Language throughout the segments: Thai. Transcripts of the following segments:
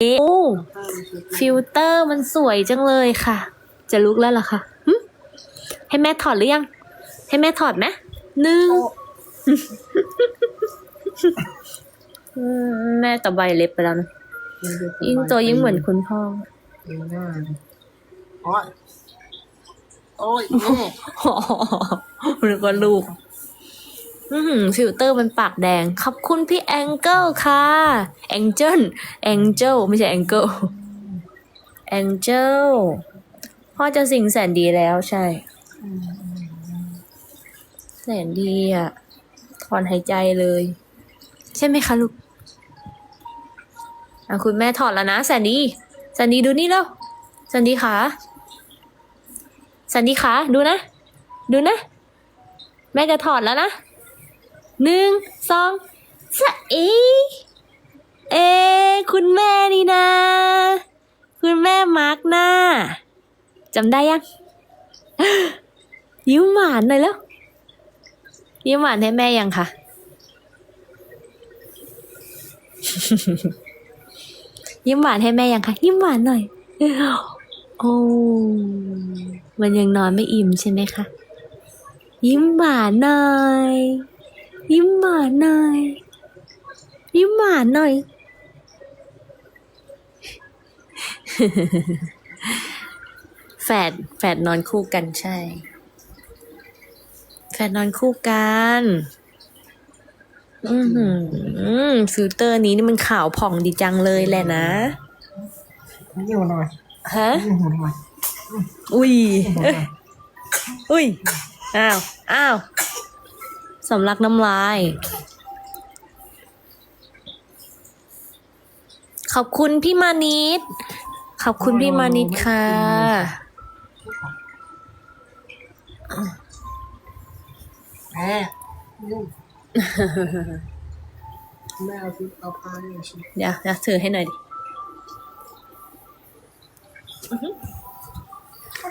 โอ้ฟิลเตอร์มันสวยจังเลยค่ะ จะลุกแล้วเหรอคะหึให้แม่ถอดหรือยัง ให้แม่ถอดไหมหนึ่งอืมแม่ตะใบเล็บไปแล้วนะยิ่งโตยิ่งเหมือนคุณพ่อยิงหน้าดิโอ้ยโอ้ยแม่หรือว่าลูก อือหือฟิลเตอร์มันปากแดง ขอบคุณพี่แองเกิลค่ะแองเจิลแองเจิลไม่ใช่แองเกิลแองเจิลพ่อจะสิ่งแสนดีแล้วใช่ แสนดีอะ ถอนหายใจเลย ใช่ไหมคะลูกอะคุณแม่ถอดแล้วนะแสนดีแสนดีดูนี่แล้วแสนดีขาแสนดีขาดูนะ ดูนะ แม่จะถอดแล้วนะ หนึ่งสองสะเอเอะคุณแม่นี่นะ คุณแม่มาร์กหน้าจำได้ยัง ยิ้มหวานหน่อยแล้ว ยิ้มหวานให้แม่ยังคะยิ้มหวานให้แม่ยังคะยิ้มหวานหน่อย โอ้มันยังนอนไม่อิ่มใช่ไหมคะ ยิ้มหวานหน่อย ยิ้มหวานหน่อย ยิ้มหวานหน่อย แฝดแฝดนอนคู่กันใช่ แฝดนอนคู่กัน อือหือฟิลเตอร์นี้นี่มันขาวผ่องดีจังเลยแหละนะยิ้มหน่อยฮะยิ้มหน่อยอุ้ยยิ้มหน่อยอุ้ย อ้าว อ้าว สำลักน้ำลาย ขอบคุณพี่มานิด ขอบคุณพี่มานิดค่ะ แม่แม่เอาที่เอาผ้าเนี่ยชิเดี๋ยวเดี๋ยวถือให้หน่อยดิ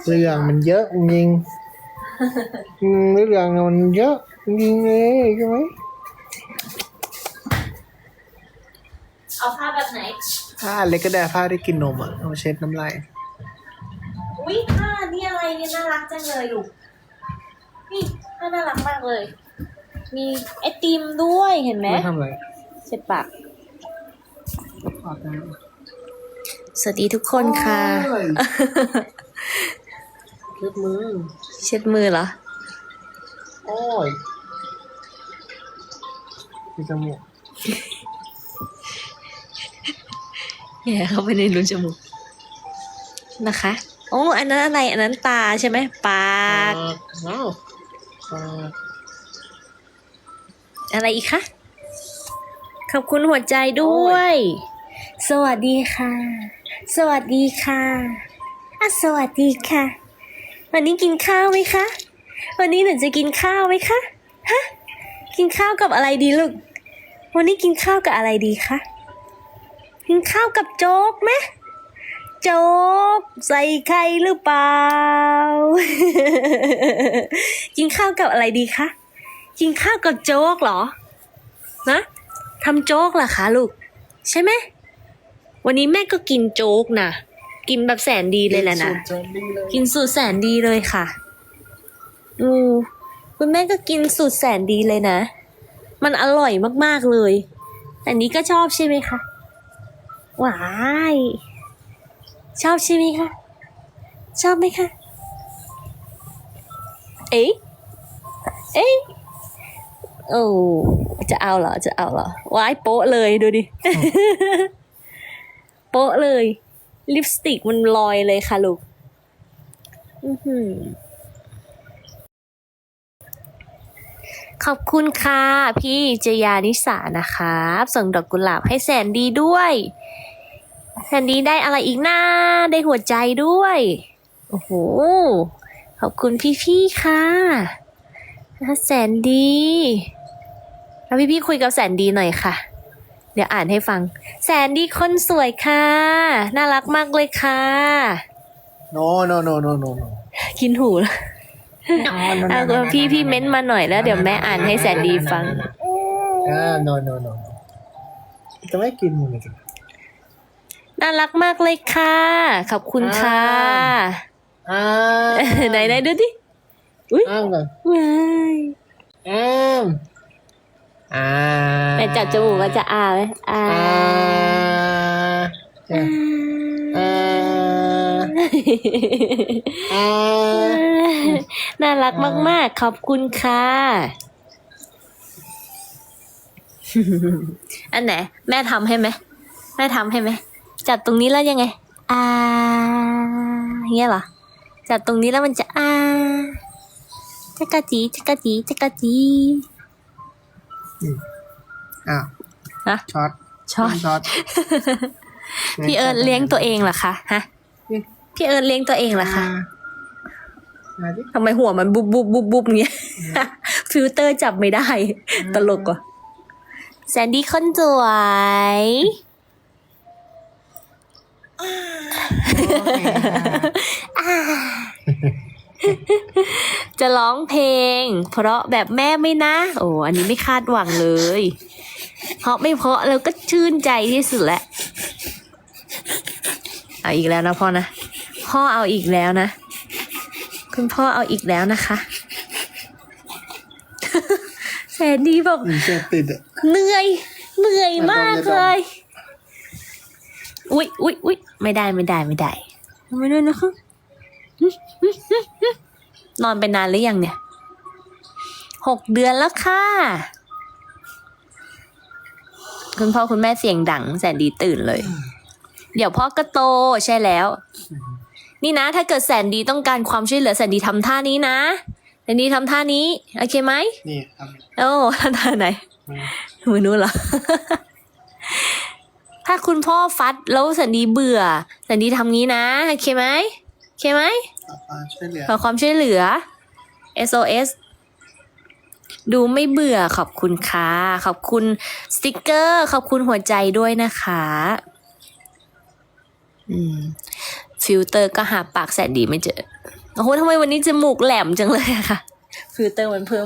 เรื่องมันเยอะจริงอืมเรื่องมันเยอะ จริงเลยใช่ไหมเอาผ้าแบบไหน ผ้าเล็กก็ได้ผ้าได้กินนมอะเอามาเช็ดน้ำลายอุ้ยผ้านี่อะไรเนี่ยน่ารักจังเลยลูก นี่ผ้าน่ารักมากเลย มีไอติมด้วยเห็นไหมไม่ทำอะไรเช็ดปากปากน้สวัสดีทุกคนค่ะ โอ้ยำเช็ดมือเช็ดมือเหรอ โอ้ย ที่จมูกแย่เข้าไปในรูจมูกนะคะ โอ้อันนั้นอะไรอันนั้นตาใช่ไหมปาก ว้าวปากอะไรอีกคะ ขอบคุณหัวใจด้วย สวัสดีค่ะ สวัสดีค่ะอะสวัสดีค่ะ วันนี้กินข้าวไหมคะ วันนี้หนูจะกินข้าวไหมคะ ฮะ กินข้าวกับอะไรดีลูก วันนี้กินข้าวกับอะไรดีคะ กินข้าวกับโจ๊กไหมโจ๊กใส่ไข่หรือเปล่า กินข้าวกับอะไรดีคะ กินข้าวกับโจ๊กเหรอ นะทำโจ๊กเหรอคะลูก ใช่ไหม วันนี้แม่ก็กินโจ๊กนะ กินแบบแสนดีเลยแหละนะสุดจะดีเลยกินสูตรแสนดีเลยค่ะ อืมคุณแม่ก็กินสูตรแสนดีเลยนะ มันอร่อยมากๆเลย อันนี้ก็ชอบใช่ไหมคะว้ายชอบใช่ไหมคะ ชอบไหมคะ เอ๊ะเอ๊ะโอ้จะเอาเหรอ จะเอาเหรอว้ายโป๊ะเลยดูดิ โป๊ะเลย ลิปสติกมันลอยเลยค่ะลูก อื้อหือ ขอบคุณค่ะ พี่เจยานิสานะคะส่งดอกกุหลาบให้แสนดีด้วยแสนดีได้อะไรอีกนะได้หัวใจด้วย โอ้โห ขอบคุณพี่ๆค่ะแสนดีแล้วพี่ๆคุยกับแสนดีหน่อยค่ะ เดี๋ยวอ่านให้ฟัง แสนดีคนสวยค่ะ น่ารักมากเลยค่ะโนโนโนโนโนโนกินหูแล้ว เอาพี่พี่เม้นต์มาหน่อยแล้วเดี๋ยวแม่อ่านให้แสนดีฟังอ่าโนโนโนจะไม่กินมันเลยน่ารักมากเลยค่ะ ขอบคุณค่ะอ้าไหนไหนดูดิอ้ามก่อนว้ายอ้ามอ่าแต่จับจมูกก็จะอาไหมอาอ่าอ่าอ่า น่ารักมาก ๆ ขอบคุณค่ะ อันไหน แม่ทำให้ไหมแม่ทำให้ไหมจับตรงนี้แล้วยังไง อ่าอย่างเงี้ยเหรอจับตรงนี้แล้วมันจะอ่าจักรจีจักรจีจักรจีอ้าวฮะช็อตช็อตช็อตพี่เอิร์ธเลี้ยงตัวเองเหรอคะฮะอืมพี่เอิร์ธเลี้ยงตัวเองเหรอคะมาดิ ทำไมหัวมันบุบบุบบุบบุบเงี้ย ฟิลเตอร์จับไม่ได้ ตลกว่ะแซนดี้คนสวย จะร้องเพลง เพราะแบบแม่ไม่นะ โอ้อันนี้ไม่คาดหวังเลย เพราะไม่เพราะแล้วก็ชื่นใจที่สุดแหละเอาอีกแล้วนะพ่อนะ พ่อเอาอีกแล้วนะ คุณพ่อเอาอีกแล้วนะคะแสนดีบอกอินเสพติดอะเหนื่อย เหนื่อยมากไม่ต้องเลย อุ๊ยอุ๊ยอุ๊ยไม่ได้ไม่ได้ไม่ได้ไม่ได้นะคะนอนไปนานหรือยังเนี่ยหกเดือนแล้วค่ะ คุณพ่อคุณแม่เสียงดังแสนดีตื่นเลย เดี๋ยวพ่อก็โตใช่แล้ว นี่นะ ถ้าเกิดแสนดีต้องการความช่วยเหลือแสนดีทำท่านี้นะแสนดีทำท่านี้ โอเคไหมนี่ครับโอ้ท่าไหนมามือนู้นเหรอถ้าคุณพ่อฟัดแล้วสันดีเบื่อสันดีทำงี้นะโอเคไหมโอเคไหมต่อไปช่วยเหลือขอความช่วยเหลือ SOS ดูไม่เบื่อขอบคุณค่ะขอบคุณสติกเกอร์ ขอบคุณหัวใจด้วยนะคะ อืม ฟิลเตอร์ก็หาปากแสนดีไม่เจอ โอ้โหทำไมวันนี้จมูกแหลมจังเลยอะค่ะ ฟิลเตอร์มันเพิ่ม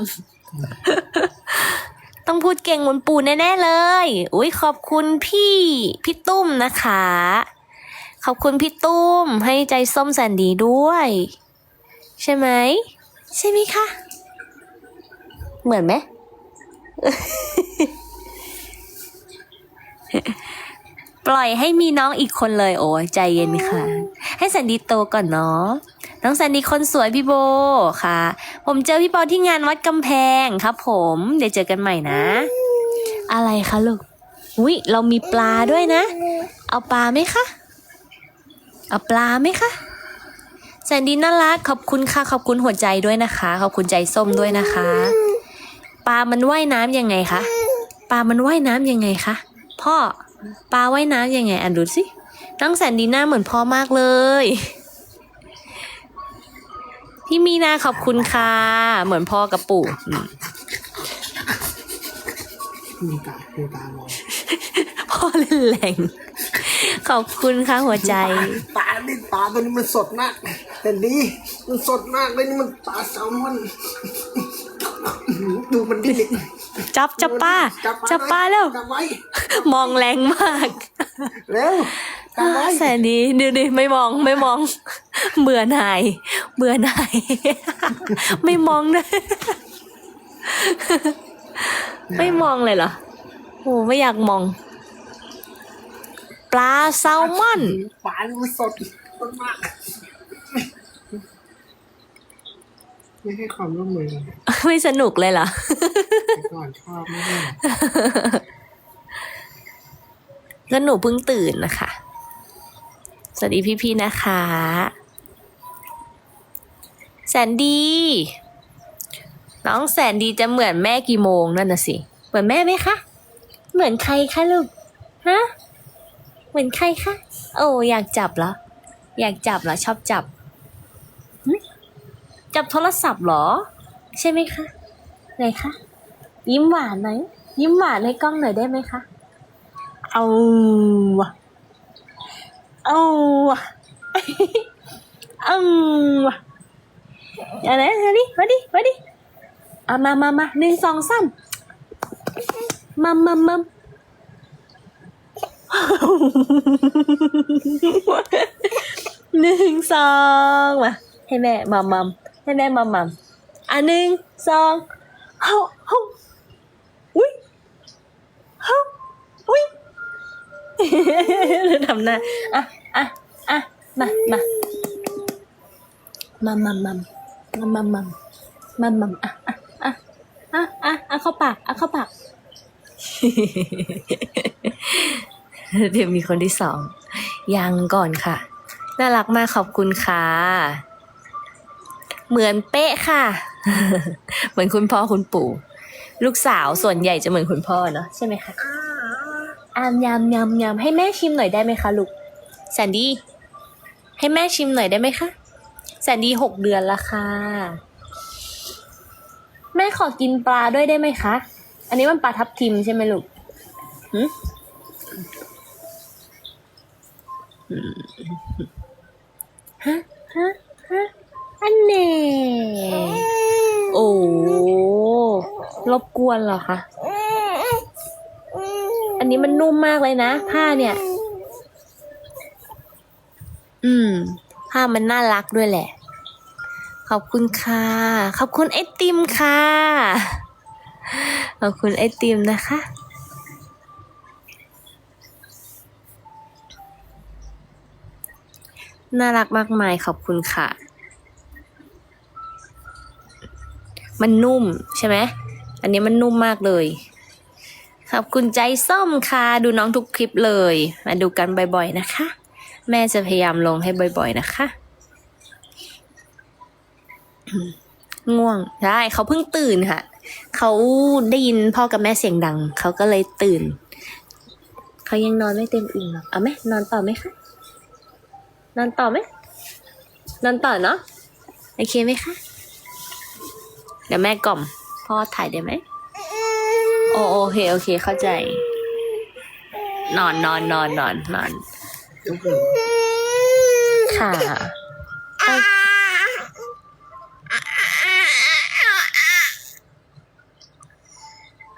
ต้องพูดเก่งเหมือนปู่แน่ ๆ เลย อุ้ยขอบคุณพี่พี่ตุ้มนะคะ ขอบคุณพี่ตุ้มให้ใจส้มแสนดีด้วย ใช่ไหม ใช่ไหมคะ เหมือนไหมปล่อยให้มีน้องอีกคนเลยโอ้ยใจเย็นค่ะ ให้แสนดีโตก่อนเนาะน้องแสนดีคนสวยพี่โบค่ะ ผมเจอพี่ปอที่งานวัดกำแพงครับผมเดี๋ยวเจอกันใหม่นะ อะไรคะลูกอุ้ยเรามีปลาด้วยนะ เอาปลาไหมคะ เอาปลาไหมคะแสนดีน่ารักขอบคุณค่ะ ขอบคุณหัวใจด้วยนะคะ ขอบคุณใจส้มด้วยนะคะ ปลามันว่ายน้ำยังไงคะ ปลามันว่ายน้ำยังไงคะ พ่อ ปลาว่ายน้ำยังไงอะดูสิ น้องแสนดีหน้าเหมือนพ่อมากเลย พี่มีนาขอบคุณค่ะ เหมือนพ่อกับปู่อืมมีตามีตามองพ่อเล่นแรงขอบคุณค่ะหัวใจปลาดิปลาตัวนี้มันสดมาก แต่ดีมันสดมากเลยนี่มันปลาแซลมอนดูมันดิจับจับป้า จับป้าแล้ว จับไว้มองแรงมาก เร็วจับไว้ แสนดีดูดิไม่มองไม่มอง เบื่อหน่ายเบื่อหน่ายไม่มองเลยไม่มองเลยเหรอโอ้ไม่อยากมอง ปลาแซลมอนปลานี่มันสดสดมากไม่ให้ความร่วมมือกันไม่สนุกเลยเหรอแต่ก่อนชอบไม่ได้ก็หนูเพิ่งตื่นนะคะ สวัสดีพี่ๆนะคะแสนดี น้องแสนดีจะเหมือนแม่กี่โมงนั่นน่ะสิ เหมือนแม่ไหมคะ เหมือนใครคะลูก ฮะ เหมือนใครคะ โอ้อยากจับเหรอ อยากจับเหรอชอบจับ จับโทรศัพท์เหรอ ใช่ไหมคะไหนคะ ยิ้มหวานไหมยิ้มหวานให้กล้องหน่อยได้ไหมคะ เอาวะ เอาวะเอาวะอะไรมาดิมาดิมาดิเอามามามาหนึ่งสองสามมัมมัมมัมหนึ่งสองมาให้แม่มัมมัมให้แม่มัมมัมอะหนึ่งสองเฮ้า ทำหน้าอะอะอะมามามัมมัมมัมมัมมัมมัมมัมมัมอะอะอะอะอะอะเข้าปากอะเข้าปากเดี๋ยวมีคนที่สองยังก่อนค่ะ น่ารักมากขอบคุณค่ะ เหมือนเป๊ะค่ะ เหมือนคุณพ่อคุณปู่ ลูกสาวส่วนใหญ่จะเหมือนคุณพ่อเนาะใช่ไหมคะ อามยำยำยำให้แม่ชิมหน่อยได้ไหมคะลูกแซนดี้ให้แม่ชิมหน่อยได้ไหมคะแซนดี้หกเดือนละค่ะ แม่ขอกินปลาด้วยได้ไหมคะ อันนี้มันปลาทับทิมใช่ไหมลูกหืมฮะฮะฮะอันเน่โอ้รบกวนเหรอคะ อันนี้มันนุ่มมากเลยนะ ผ้าเนี่ย อืม ผ้ามันน่ารักด้วยแหละ ขอบคุณค่ะ ขอบคุณไอติมค่ะ ขอบคุณไอติมนะคะ น่ารักมากมายขอบคุณค่ะ มันนุ่มใช่ไหม อันนี้มันนุ่มมากเลย ขอบคุณใจส้มค่ะดูน้องทุกคลิปเลย มาดูกันบ่อยๆนะคะ แม่จะพยายามลงให้บ่อยๆนะคะ ง่วงใช่เขาเพิ่งตื่นค่ะ เขาได้ยินพ่อกับแม่เสียงดัง เขาก็เลยตื่น เขายังนอนไม่เต็มอิ่มหรอกเอาไหมนอนต่อไหมคะนอนต่อไหมนอนต่อเนาะโอเคไหมคะเดี๋ยวแม่กล่อม พ่อถ่ายได้ไหม โอโอเคโอเคเข้าใจ นอนนอนนอนนอนนอนทุกคนค่ะเอา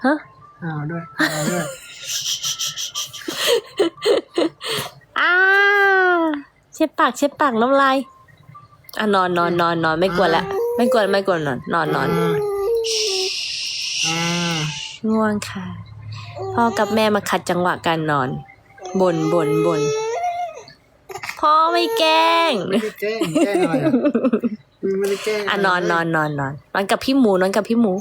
ฮะเอาด้วยเอาด้วยอ้าเช็ดปากเช็ดปากน้ำลายอะนอนนอนนอนนอนไม่กวนละไม่กวนไม่กวนนอนนอนนอนอ่า ง่วงค่ะ พ่อกับแม่มาขัดจังหวะการนอนบนบนบนพ่อไม่แกล้งไม่ได้แกล้งแกล้งอะไรอะไม่ได้แกล้งอะนอนนอนนอนนอนนอนกับพี่หมูนอนกับพี่หมู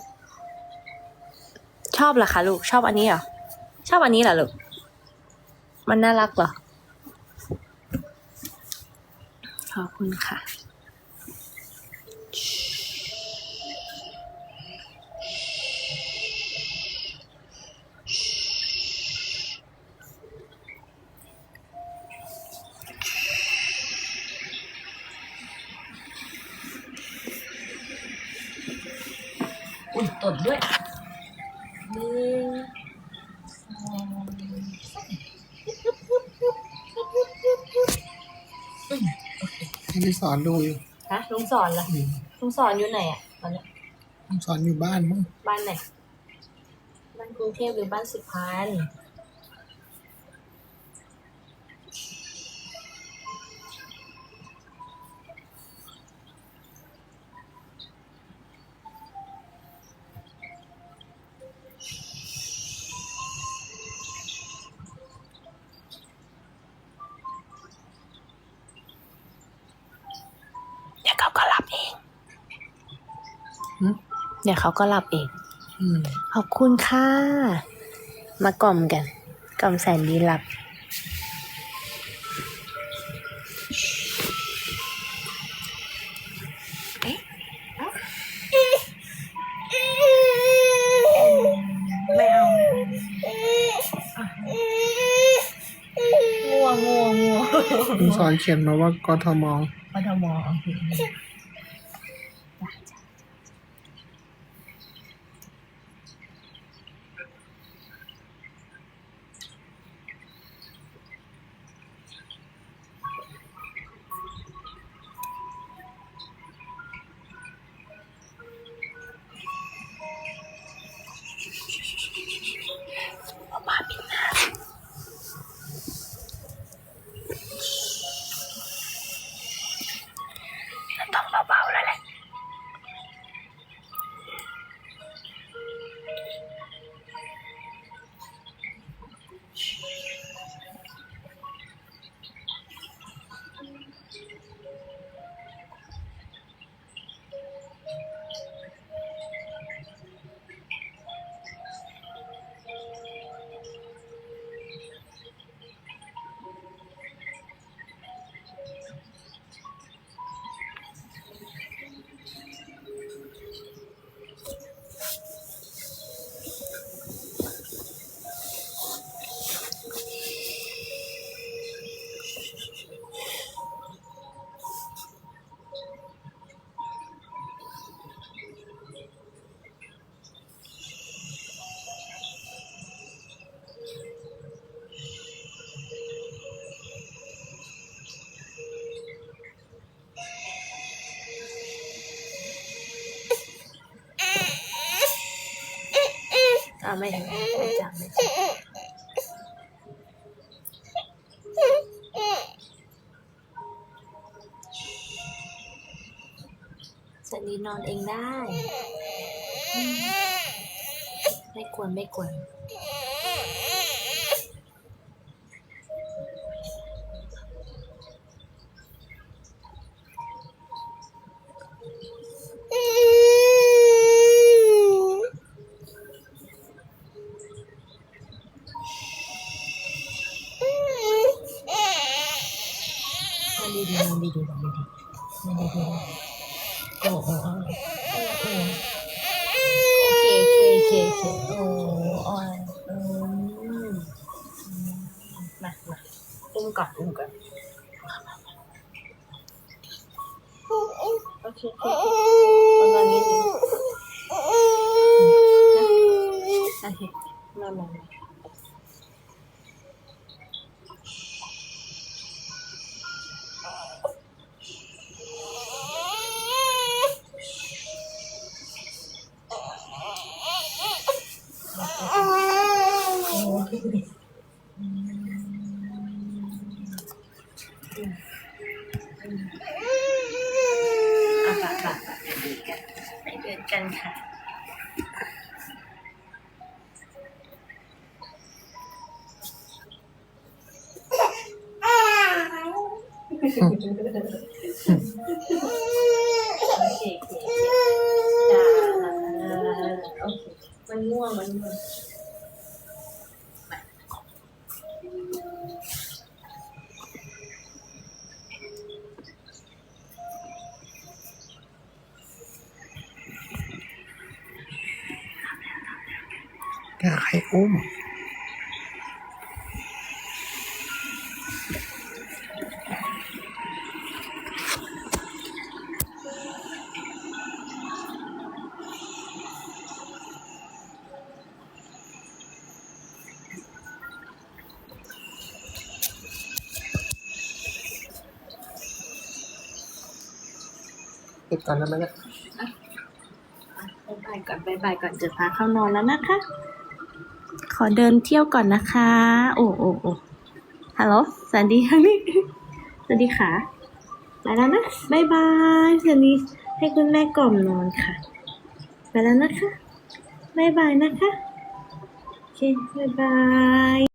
ชอบเหรอคะลูก ชอบอันนี้เหรอชอบอันนี้เหรอลูก มันน่ารักเหรอ ขอบคุณค่ะ อนดูอยู่ฮะลุงสอนล่ะอืมลุงสอนอยู่ไหนอะตอนเนี้ยสอนอยู่บ้านมั้งบ้านไหนบ้านกรุงเทพหรือบ้านสุพรรณ เดี๋ยวเขาก็หลับเองอืมขอบคุณค่ะ มากล่อมกัน กล่อมแสนดีหลับ ไม่เอาง่วงง่วงง่วง คุณสอนเขียนมาว่ากทม ปทม ไม่ถึงไม่จับไม่จับสันดีนอนเองได้ ไม่ควรไม่ควร โอเคโอเคจ้าโอเคมันง่วงมันง่วงอยากให้อุ้ม ปิดก่อนนะมันเนี่ยบายบายก่อนบายบายก่อนจะพาเข้านอนแล้วนะคะ ขอเดินเที่ยวก่อนนะคะ โอ้โอ้โอ้ฮัลโหลสวัสดีค่ะนี่สวัสดีค่ะไปแล้วนะบายบายสวัสดีให้คุณแม่กล่อมนอนค่ะ ไปแล้วนะคะบายบายนะคะ โอเคบายบาย